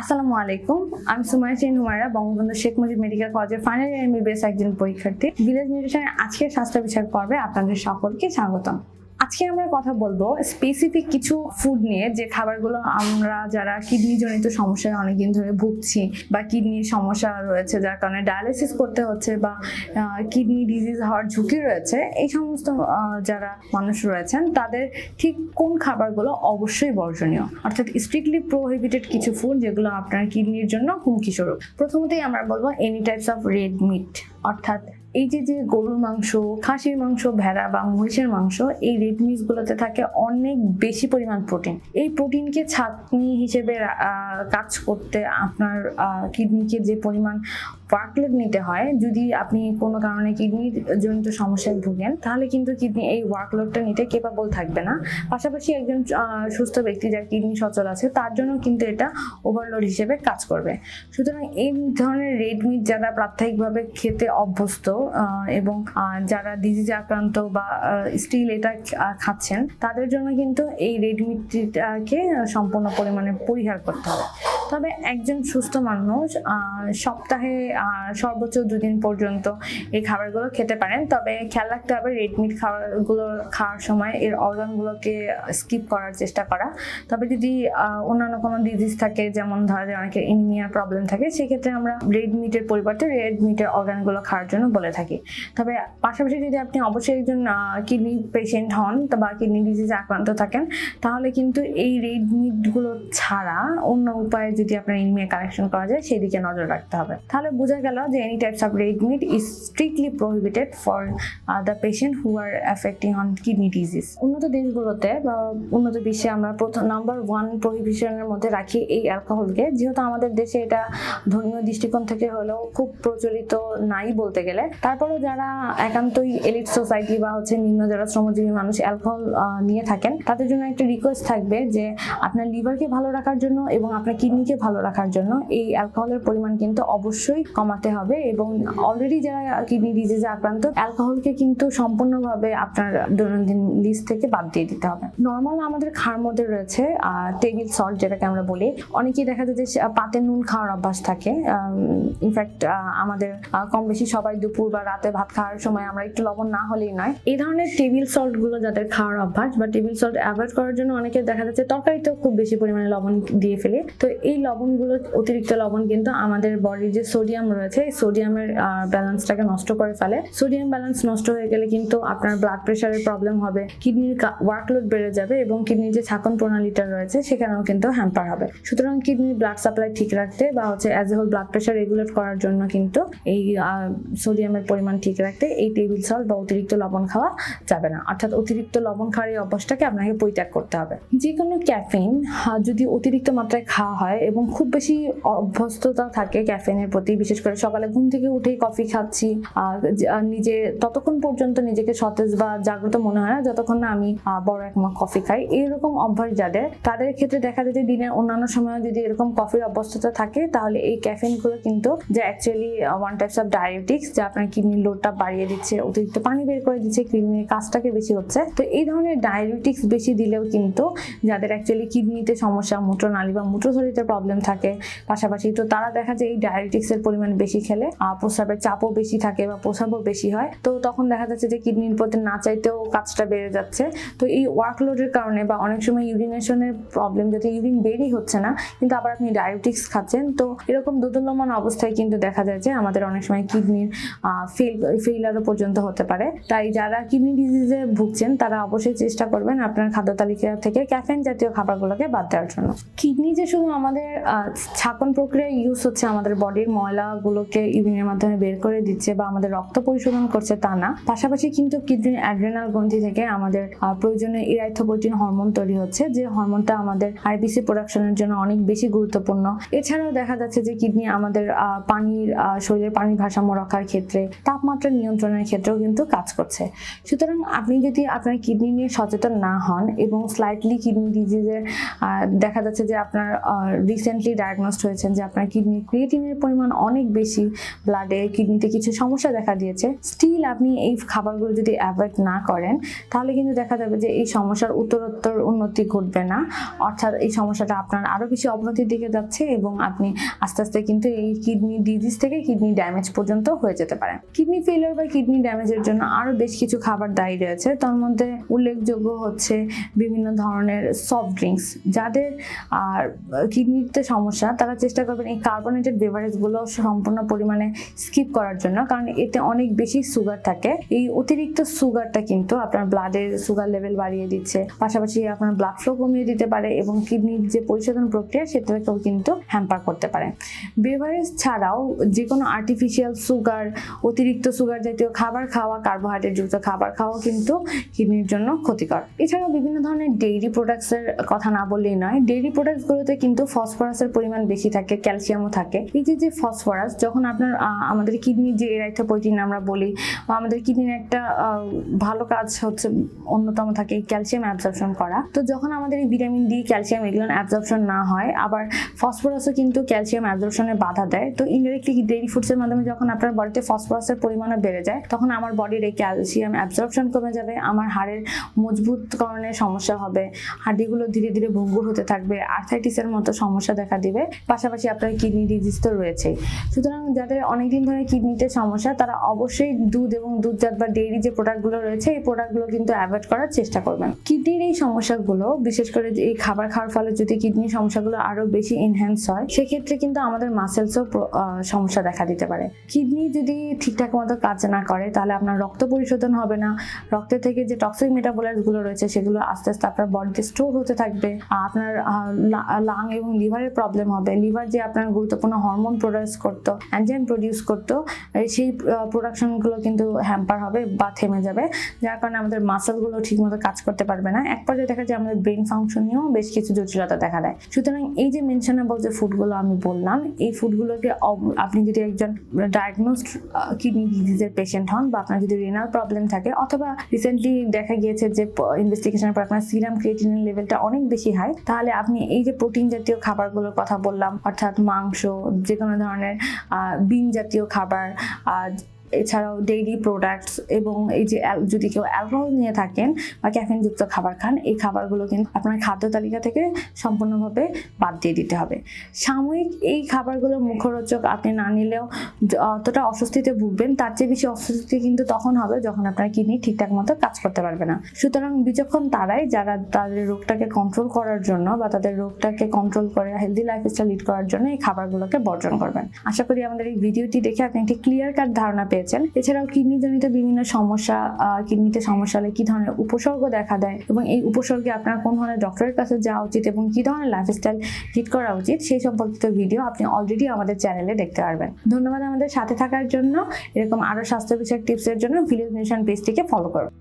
আসসালামু আলাইকুম। আমি সুমাইয়া চেন হুমায়রা বঙ্গবন্ধু শেখ মুজিব মেডিকেল কলেজের ফাইনাল ইয়ার এমবিবিএস একজন পরীক্ষার্থী। বিলেজ নিউট্রিশনের আজকের স্বাস্থ্য বিষয়ক পর্বে আপনাদের সকলকে স্বাগতম। আজকে আমরা কথা বলব স্পেসিফিক কিছু ফুড নিয়ে, যে খাবারগুলো আমরা যারা কিডনি জনিত সমস্যায় অনেকদিন ধরে ভুগছি বা কিডনির সমস্যা রয়েছে, যার কারণে ডায়ালিসিস করতে হচ্ছে বা কিডনি ডিজিজ হওয়ার ঝুঁকি রয়েছে, এই সমস্ত যারা মানুষ রয়েছেন, তাদের ঠিক কোন খাবারগুলো অবশ্যই বর্জনীয়? অর্থাৎ স্ট্রিক্টলি প্রোহিবিটেড কিছু ফুড যেগুলো আপনার কিডনির জন্য হুমকি স্বরূপ। প্রথমতই আমরা বলব any types of red meat অর্থাৎ এই যে যে গরুর মাংস, খাসির মাংস, ভেড়া বা মহিষের মাংস, এই রেড মিটসগুলোতে থাকে অনেক বেশি পরিমাণ প্রোটিন এই প্রোটিনকে ছাতনি হিসেবে কাজ করতে আপনার কিডনিকে যে পরিমাণ ওয়ার্কলোড নিতে হয়, যদি আপনি কোনো কারণে কিডনির জনিত সমস্যায় ভুগেন, তাহলে কিন্তু কিডনি এই ওয়ার্কলোডটা নিতে কেপাবল থাকবে না। পাশাপাশি একজন সুস্থ ব্যক্তি যার কিডনি সচল আছে, তার জন্য কিন্তু এটা ওভারলোড হিসেবে কাজ করবে। সুতরাং এই ধরনের রেড মিট যারা প্রাত্যহিকভাবে খেতে অভ্যস্ত এবং যারা ডিজিজে আক্রান্ত বা স্টিল এটা খাচ্ছেন, তাদের জন্য কিন্তু এই রেড মিটটাকে সম্পূর্ণ পরিমাণে পরিহার করতে হবে। তবে একজন সুস্থ মানুষ সপ্তাহে সর্বোচ্চ দুদিন পর্যন্ত এই খাবারগুলো খেতে পারেন। তবে খেয়াল রাখতে হবে রেড মিট খাবারগুলো খাওয়ার সময় এর অর্গানগুলোকে স্কিপ করার চেষ্টা করা। তবে যদি অন্যান্য কোনো ডিজিজ থাকে, যেমন ধরা যায় অনেকের ইনিমিয়ার প্রবলেম থাকে, সেক্ষেত্রে আমরা রেড মিটের পরিবর্তে রেড মিটের অর্গানগুলো খাওয়ার জন্য বলে থাকি। তবে পাশাপাশি যদি আপনি অবশ্যই একজন কিডনি পেশেন্ট হন বা কিডনি ডিজিজে আক্রান্ত থাকেন, তাহলে কিন্তু এই রেড মিটগুলো ছাড়া অন্য উপায়ে যদি আপনার ইনমিয়া কালেকশন করা যায়, সেদিকে নজর রাখতে হবে। তাহলে বোঝা গেল যে any types of red meat is strictly prohibited for the patient who are affecting on kidney disease উন্নত দেশগুলোতে বা উন্নত বিশ্বে আমরা প্রথম নাম্বার ওয়ান প্রহিবিশনের মধ্যে রাখি এই অ্যালকোহলকে যেহেতু আমাদের দেশে এটা ধর্মীয় দৃষ্টিকোণ থেকে হলেও খুব প্রচলিত নাই বলতে গেলে। তারপরেও যারা একান্তই এলিট সোসাইটি বা হচ্ছে নিম্ন যারা শ্রমজীবী মানুষ অ্যালকোহল নিয়ে থাকেন, তাদের জন্য একটা রিকোয়েস্ট থাকবে যে আপনার লিভারকে ভালো রাখার জন্য এবং আপনার কিডনিকে ভালো রাখার জন্য এই অ্যালকোহলের পরিমাণ কিন্তু অবশ্যই কমাতে হবে এবং অলরেডি যারা কিডনি ডিজিজে আক্রান্ত অ্যালকোহলকে কিন্তু সম্পূর্ণভাবে আপনার দৈনন্দিন লিস্ট থেকে বাদ দিয়ে দিতে হবে। নর্মাল আমাদের খাওয়ার মধ্যে রয়েছে টেবিল সল্ট যেটাকে আমরা বলি। অনেকেই দেখা যায় যে পাতে নুন খাওয়ার অভ্যাস থাকে। ইনফ্যাক্ট আমাদের কম বেশি সবাই দুপুর বা রাতে ভাত খাওয়ার সময় আমরা একটু লবণ না হলেই নয়। এই ধরনের টেবিল সল্টগুলো যাদের খাওয়ার অভ্যাস বা টেবিল সল্ট অ্যাভয়েড করার জন্য অনেকে দেখা যাচ্ছে তরকারিতেও খুব বেশি পরিমাণে লবণ দিয়ে ফেলে। তো এই লবণগুলো অতিরিক্ত লবণ কিন্তু আমাদের বডির যে সোডিয়াম রয়েছে, এই সোডিয়ামের ব্যালেন্সটাকে নষ্ট করে ফেলে। সোডিয়াম ব্যালেন্স নষ্ট হয়ে গেলে কিন্তু আপনার ব্লাড প্রেশারের প্রবলেম হবে কিডনির ওয়ার্কলোড বেড়ে যাবে এবং কিডনির যে ছাকন প্রণালীটা রয়েছে, সেখানেও কিন্তু হ্যাম্পার হবে। সুতরাং কিডনির ব্লাড সাপ্লাই ঠিক রাখতে বা হচ্ছে as a whole blood pressure regulate করার জন্য কিন্তু এই সোডিয়ামের পরিমাণ ঠিক রাখতে এই টেবিল সল্ট বা অতিরিক্ত লবণ খাওয়া যাবে না। অর্থাৎ অতিরিক্ত লবণ খাওয়ার এই অভ্যাসটাকে আপনাকে পরিত্যাগ করতে হবে। যে কোনো ক্যাফিন যদি অতিরিক্ত মাত্রায় খাওয়া হয় এবং খুব বেশি অভ্যস্ততা থাকে ক্যাফিনের প্রতি, বিশেষ করে। সকালে ঘুম থেকে উঠেই কফি খাচ্ছি। আহ, নিজে ততক্ষণ পর্যন্ত নিজেকে সতেজ বা জাগ্রত মনে হয় না যতক্ষণ না আমি বড় এক মগ কফি খাই। এইরকম অভ্যাস যাদের তাদের ক্ষেত্রে দেখা যায় যে দিনের অন্যান্য সময় যদি এরকম কফির অভ্যস্ততা থাকে তাহলে এই ক্যাফিনগুলো কিন্তু যে actually one types of diabetics যা আপনার কিডনির লোডটা বাড়িয়ে দিচ্ছে অতিরিক্ত পানি বের করে দিচ্ছে কিডনির কাজটাকে বেশি হচ্ছে তো এই ধরনের ডায়াবেটিক্স বেশি দিলেও কিন্তু যাদের অ্যাকচুয়ালি কিডনিতে সমস্যা মূত্রনালী বা মূত্রথলিতে প্রবলেম থাকে পাশাপাশি তো তারা দেখা যায় এই ডায়াবেটিক্স এর পরিমাণ বেশি খেলে। প্রস্রাবের চাপও বেশি থাকে বা প্রস্রাবও বেশি হয়। তো তখন দেখা যাচ্ছে যে কিডনির প্রতি না চাইতেও কাজটা বেড়ে যাচ্ছে। তো এই ওয়ার্কলোডের কারণে বা অনেক সময় ইউরিনেশনের প্রবলেম যাতে ইউরিন বেরই হচ্ছে না, কিন্তু আবার আপনি ডায়াবেটিক্স খাচ্ছেন। তো এরকম দোদুল্যমান অবস্থায় কিন্তু দেখা যায় যে আমাদের অনেক সময় কিডনির ফেল ফেইলারও পর্যন্ত হতে পারে। তাই যারা কিডনি ডিজিজে ভুগছেন, তারা অবশ্যই চেষ্টা করবেন আপনার খাদ্য তালিকা থেকে ক্যাফেন জাতীয় খাবারগুলোকে বাদ দেওয়ার জন্য। কিডনি যে শুধু আমাদের ছাকন প্রক্রিয়া ইউজ হচ্ছে আমাদের বডির ময়লাগুলোকে ইউরিনের মাধ্যমে বের করে দিচ্ছে বা আমাদের রক্ত পরিশোধন করছে তা না। পাশাপাশি কিন্তু কিডনির অ্যাড্রেনাল গ্রন্থি থেকে আমাদের প্রয়োজনীয় ইরাইথোপোটিন হরমোন তৈরি হচ্ছে, যে হরমোনটা আমাদের আরবিসি প্রোডাকশনের জন্য অনেক বেশি গুরুত্বপূর্ণ। এছাড়াও দেখা যাচ্ছে যে কিডনি আমাদের পানির শরীরের পানির ভারসাম্য রক্ষার ক্ষেত্রে, তাপমাত্রা নিয়ন্ত্রণের ক্ষেত্রেও কিন্তু কাজ করছে। সুতরাং আপনি যদি আপনার কিডনি নিয়ে সচেতন না হন এবং স্লাইটলি কিডনি ডিজিজের দেখা যাচ্ছে যে আপনার রিসেন্টলি ডায়াগনোসড হয়েছেন, যে আপনার কিডনি ক্রিয়েটিনের পরিমাণ অনেক বেশি ব্লাডে কিডনিতে কিছু সমস্যা দেখা দিয়েছে। স্টিল আপনি এই খাবারগুলো যদি অ্যাভয়েড না করেন, তাহলে কিন্তু দেখা যাবে যে এই সমস্যার উত্তরোত্তর উন্নতি ঘটবে না। অর্থাৎ এই সমস্যাটা আপনার আরও বেশি অবনতির দিকে যাচ্ছে এবং আপনি আস্তে আস্তে কিন্তু এই কিডনি ডিজিজ থেকে কিডনি ড্যামেজ পর্যন্ত হয়ে যেতে পারে। কিডনি ফেলিওর বা কিডনি ড্যামেজের জন্য আরও বেশ কিছু খাবার দায়ী রয়েছে। তার মধ্যে উল্লেখযোগ্য হচ্ছে বিভিন্ন ধরনের সফট ড্রিঙ্কস যাদের আর কিডনিতে সমস্যা, তারা চেষ্টা করবেন এই কার্বোনেটেড বেভারেজগুলো সম্পূর্ণ পরিমাণে স্কিপ করার জন্য, কারণ এতে অনেক বেশি সুগার থাকে। এই অতিরিক্ত সুগারটা কিন্তু আপনার ব্লাডের সুগার লেভেল বাড়িয়ে দিচ্ছে। পাশাপাশি আপনার ব্লাড ফ্লো কমিয়ে দিতে পারে এবং কিডনির যে পরিশোধন প্রক্রিয়া, সেটাকেও কিন্তু হ্যাম্পার করতে পারে। বেভারেজ ছাড়াও যে কোনো আর্টিফিশিয়াল সুগার অতিরিক্ত সুগার জাতীয় খাবার খাওয়া কার্বোহাইড্রেট যুক্ত খাবার খাওয়া কিন্তু কিডনির জন্য ক্ষতিকর। এছাড়াও বিভিন্ন ধরনের ডেইরি প্রোডাক্টসের কথা না বললেই নয় ডেইরি প্রোডাক্টসগুলোতে কিন্তু ফসফরাসের পরিমাণ বেশি থাকে ক্যালসিয়ামও থাকে। এই যে যে ফসফরাস যখন আপনার আমাদের কিডনির যে এরাইথোপোয়েটিন আমরা বলি, বা আমাদের কিডনির একটা ভালো কাজ হচ্ছে, অন্যতম থাকে ক্যালসিয়াম অ্যাবজর্পশন করা। তো যখন আমাদের এই ভিটামিন ডি ক্যালসিয়াম এগুলো অ্যাবজর্পশন না হয়, আবার ফসফরাসও কিন্তু ক্যালসিয়াম অ্যাবজর্পশনে বাধা দেয়। তো ইনডাইরেক্টলি ডেইরি ফুডসের মাধ্যমে যখন আপনার বডিতে ফসফরাসের পরিমাণও বেড়ে যায়, তখন আমার বডির এই ক্যালসিয়াম অ্যাবজর্পশন কমে যাবে, আমার হাড়ের মজবুতকরণের সমস্যা হবে হাড্ডিগুলো ধীরে ধীরে ভঙ্গুর হতে থাকবে আর্থাইটিসের মতো সমস্যা দেখা দিবে, পাশাপাশি আপনার কিডনি ডিজিজ তো রয়েছেই। সুতরাং যাদের অনেকদিন ধরে কিডনিতে সমস্যা, তারা অবশ্যই দুধ এবং দুধজাত বা ডেইরি যে প্রোডাক্টগুলো রয়েছে, এই প্রোডাক্টগুলো কিন্তু অ্যাভয়েড করার চেষ্টা করবেন। কিডনির এই সমস্যাগুলো, বিশেষ করে এই খাবার খাওয়ার ফলে যদি কিডনির সমস্যাগুলো আরও বেশি এনহ্যান্স হয়, সেক্ষেত্রে কিন্তু আমাদের মাসেলসও সমস্যা দেখা দিতে পারে। কিডনি যদি ঠিকঠাক মতো কাজ না করে, তাহলে আপনার রক্ত পরিশোধন হবে না। রক্তের থেকে যে টক্সিক মেটাবোলাইটসগুলো রয়েছে, সেগুলো আস্তে আস্তে আপনার বডিতে স্টোর হতে থাকবে। আপনার লাং এবং লিভারের প্রবলেম হবে। লিভার যে আপনার গুরুত্বপূর্ণ হরমোন প্রডিউস করতো অ্যানজাইম প্রডিউস করতো। সেই প্রোডাকশনগুলো কিন্তু হ্যাম্পার হবে বা থেমে যাবে। যার কারণে আমাদের মাসেলগুলো ঠিকমতো কাজ করতে পারবে না। এক পর্যায়ে দেখা যায় আমাদের ব্রেন ফাংশন নিয়েও বেশ কিছু জটিলতা দেখা দেয়। সুতরাং এই যে মেনশনেবল যে ফুডগুলো আমি বললাম, এই ফুডগুলোকে আপনি যদি একজন ডায়াগনোসড কিডনি ডিজিজের পেশেন্ট হন বা আপনার যদি রেনাল প্রবলেম থাকে, অথবা রিসেন্টলি দেখা গিয়েছে যে ইনভেস্টিগেশনের পর আপনার সিরাম ক্রিয়েটিনের লেভেলটা অনেক বেশি হাই তাহলে আপনি এই যে প্রোটিন জাতীয় খাবারগুলোর কথা বললাম, অর্থাৎ মাংস যে কোনো ধরনের বিন জাতীয় খাবার এছাড়াও ডেইরি প্রোডাক্টস এবং এই যে যদি কেউ অ্যালকোহল নিয়ে থাকেন বা ক্যাফিনযুক্ত খাবার খান, এই খাবারগুলো কিন্তু আপনার খাদ্য তালিকা থেকে সম্পূর্ণভাবে বাদ দিয়ে দিতে হবে। সাময়িক এই খাবারগুলো মুখরোচক আপনি না নিলেও অতটা অস্বস্তিতে ভুগবেন, তার চেয়ে বেশি অস্বস্তি কিন্তু তখন হবে যখন আপনার কিডনি ঠিকঠাক মতো কাজ করতে পারবে না। সুতরাং বিচক্ষণ তারাই যারা তাদের রোগটাকে কন্ট্রোল করার জন্য বা তাদের রোগটাকে কন্ট্রোল করে হেলদি লাইফস্টাইল লিড করার জন্য এই খাবারগুলোকে বর্জন করবেন। আশা করি আমাদের এই ভিডিওটি দেখে আপনি একটি ক্লিয়ার কাট ধারণা পেয়েছেন। এছাড়াও কিডনি জনিত বিভিন্ন সমস্যা কিডনিতে সমস্যা হলে কি ধরনের উপসর্গ দেখা দেয় এবং এই উপসর্গে আপনার কোন ধরনের ডক্টরের কাছে যাওয়া উচিত এবং কি ধরনের লাইফস্টাইল হিট করা উচিত সেই সম্পর্কিত ভিডিও আপনি অলরেডি আমাদের চ্যানেলে দেখতে পারবেন। ধন্যবাদ আমাদের সাথে থাকার জন্য। এরকম আরও স্বাস্থ্য বিষয়ক টিপসের জন্য ভিলেজ নেশন পেজটিকে ফলো করুন।